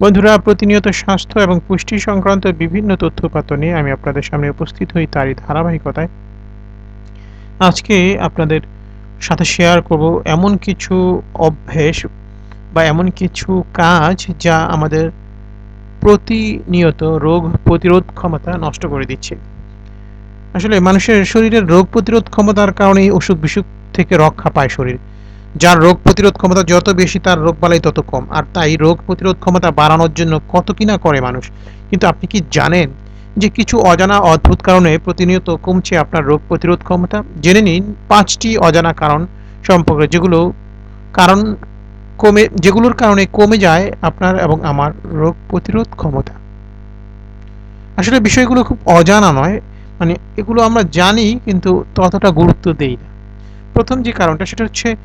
বন্ধুরা, প্রতিনিয়ত স্বাস্থ্য এবং পুষ্টি সংক্রান্ত বিভিন্ন তথ্যপাত্র নিয়ে আমি আপনাদের সামনে উপস্থিত হই তারই ধারাবাহিকতায়। আজকে আপনাদের সাথে শেয়ার করব এমন কিছু অভ্যেস বা এমন কিছু কাজ যা আমাদের প্রতিনিয়ত রোগ প্রতিরোধ ক্ষমতা নষ্ট করে দিচ্ছে। আসলে মানুষের শরীরের রোগ প্রতিরোধ ক্ষমতার কারণেই অসুখ বিসুখ থেকে রক্ষা পায় শরীর। যার রোগ প্রতিরোধ ক্ষমতা যত বেশি, তার রোগ বালাই তত কম। আর তাই রোগ প্রতিরোধ ক্ষমতা বাড়ানোর জন্য কত কিনা করে মানুষ। কিন্তু আপনি কি জানেন যে কিছু অজানা অদ্ভুত কারণে প্রতিনিয়ত কমছে আপনার রোগ প্রতিরোধ ক্ষমতা? জেনে নিন পাঁচটি অজানা কারণ সম্পর্কে, যেগুলো কারণ কমে, যেগুলোর কারণে কমে যায় আপনার এবং আমার রোগ প্রতিরোধ ক্ষমতা। আসলে বিষয়গুলো খুব অজানা নয় মানে এগুলো আমরা জানি কিন্তু ততটা গুরুত্ব দেই না। প্রথম যে কারণটা, সেটা হচ্ছে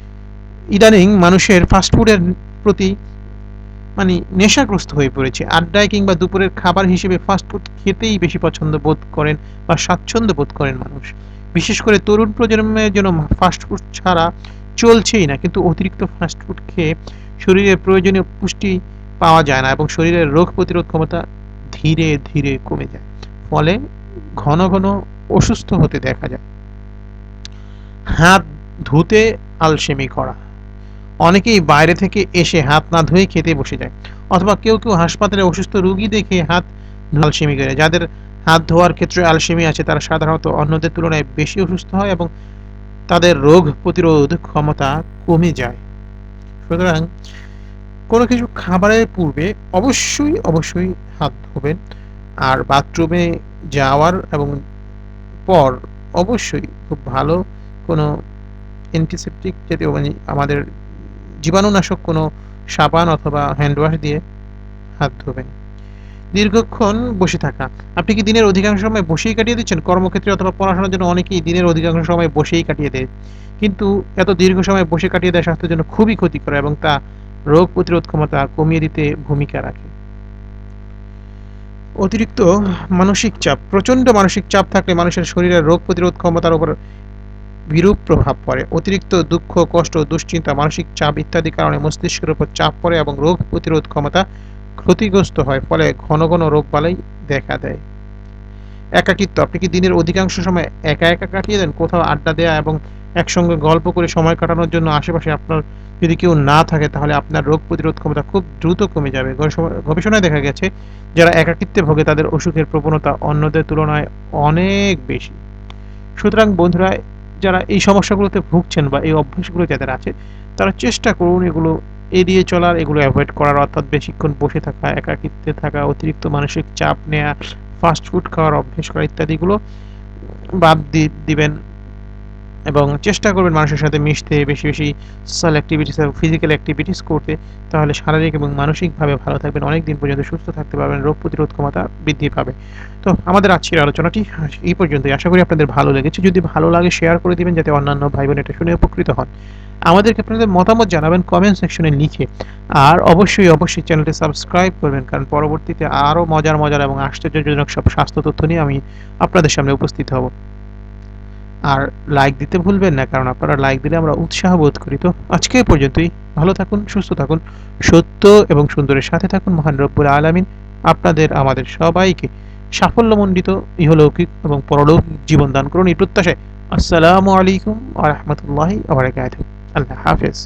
ইদানিং মানুষের ফাস্টফুডের প্রতি মানে নেশাগ্রস্ত হয়ে পড়েছে। আড্ডায় কিংবা দুপুরের খাবার হিসেবে ফাস্টফুড খেতেই বেশি পছন্দ বোধ করেন বা স্বাচ্ছন্দ্য বোধ করেন মানুষ। বিশেষ করে তরুণ প্রজন্মের জন্য ফাস্টফুড ছাড়া চলছেই না, কিন্তু অতিরিক্ত ফাস্টফুড খেয়ে শরীরের প্রয়োজনীয় পুষ্টি পাওয়া যায় না এবং শরীরের রোগ প্রতিরোধ ক্ষমতা ধীরে ধীরে কমে যায়। ফলে ঘন ঘন অসুস্থ হতে দেখা যায়। হাত ধুতে আলসেমি করা। অনেকেই বাইরে থেকে এসে হাত না ধুয়ে খেতে বসে যায়, অথবা কেউ কেউ হাসপাতালে অসুস্থ রোগী দেখে হাত আলসেমি করে। যাদের হাত ধোয়ার ক্ষেত্রে আলসেমি আছে, তারা সাধারণত অন্যদের তুলনায় বেশি অসুস্থ হয় এবং তাদের রোগ প্রতিরোধ ক্ষমতা কমে যায়। সুতরাং কোনো কিছু খাবারের পূর্বে অবশ্যই অবশ্যই হাত ধোবেন। আর বাথরুমে যাওয়ার এবং পর অবশ্যই খুব ভালো কোনো অ্যান্টিসেপটিক জাতীয় মানে আমাদের জীবাণুনাশক কোনো সাবান অথবা হ্যান্ড ওয়াশ দিয়ে হাত ধোবেন। দীর্ঘক্ষণ বসে থাকা। আপনি কি দিনের অধিকাংশ সময় বসেই কাটিয়ে দিচ্ছেন? কর্মক্ষেত্রে অথবা পড়াশোনার জন্য অনেকেই দিনের অধিকাংশ সময় বসেই কাটিয়ে দেয়। কিন্তু এত দীর্ঘ সময় বসে কাটিয়ে দেয় স্বাস্থ্যের জন্য খুবই ক্ষতিকর এবং তা রোগ প্রতিরোধ ক্ষমতা কমিয়ে দিতে ভূমিকা রাখে। অতিরিক্ত মানসিক চাপ। প্রচণ্ড মানসিক চাপ থাকলে মানুষের শরীরের রোগ প্রতিরোধ ক্ষমতার উপর বিরূপ প্রভাব পড়ে। অতিরিক্ত দুঃখ, কষ্ট, দুশ্চিন্তা, মানসিক চাপ ইত্যাদি কারণে মস্তিষ্কের উপর চাপ পড়ে এবং রোগ প্রতিরোধ ক্ষমতা ক্ষতিগ্রস্ত হয়, ফলে ঘন ঘন রোগ বালাই দেখা দেয়। একাকিত্ব, আপনি কি দিনের অধিকাংশ সময় একা একা কাটিয়ে দেন, কোথাও আড্ডা দেয়া এবং একসঙ্গে গল্প করে সময় কাটানোর জন্য আশেপাশে আপনার যদি কেউ না থাকে, তাহলে আপনার রোগ প্রতিরোধ ক্ষমতা খুব দ্রুত কমে যাবে। গবেষণায় দেখা গেছে, যারা একাকিত্বে ভোগে, তাদের অসুখের প্রবণতা অন্যদের তুলনায় অনেক বেশি। সুতরাং বন্ধুরা যারা এই সমস্যাগুলোতে ভুগছেন বা এই অভ্যাসগুলো যাদের আছে, তারা চেষ্টা করুন এগুলো এড়িয়ে চলার, এগুলো অ্যাভয়েড করার। অর্থাৎ বেশিক্ষণ বসে থাকা, একাকিত্বে থাকা, অতিরিক্ত মানসিক চাপ নেওয়া ফাস্ট ফুড খাওয়ার, অভ্যেস করা ইত্যাদিগুলো বাদ দিবেন। এবং চেষ্টা করবেন মানুষের সাথে মিশতে, বেশি বেশি সোশ্যাল অ্যাক্টিভিটিস এবং ফিজিক্যাল অ্যাক্টিভিটিস করতে। তাহলে শারীরিক এবং মানসিকভাবে ভালো থাকবেন। অনেক দিন পর্যন্ত সুস্থ থাকতে পারবেন, রোগ প্রতিরোধ ক্ষমতা বৃদ্ধি পাবে। তো আমাদের আজকের আলোচনাটি এই পর্যন্তই। আশা করি আপনাদের ভালো লেগেছে। যদি ভালো লাগে শেয়ার করে দিবেন যাতে অন্যান্য ভাই বোন এটা শুনে উপকৃত হন। আমাদেরকে আপনাদের মতামত জানাবেন কমেন্ট সেকশনে লিখে। আর অবশ্যই অবশ্যই চ্যানেলটি সাবস্ক্রাইব করবেন, কারণ পরবর্তীতে আরও মজার মজার এবং আশ্চর্যজনক সব স্বাস্থ্য তথ্য নিয়ে আমি আপনাদের সামনে উপস্থিত হব। আর লাইক দিতে ভুলবেন না, কারণ আপনারা লাইক দিলে আমরা উৎসাহ বোধ করি। তো আজকে পর্যন্তই। ভালো থাকুন, সুস্থ থাকুন, সত্য এবং সুন্দরের সাথে থাকুন, মহান রব্বুল আলমিন। আপনাদের, আমাদের সবাইকে সাফল্যমণ্ডিত ইহলৌকিক এবং পরলৌকিক জীবন দান করুন এই প্রত্যাশায়। আসসালামু আলাইকুম আ রহমতুল্লাহ আল্লাহ হাফেজ।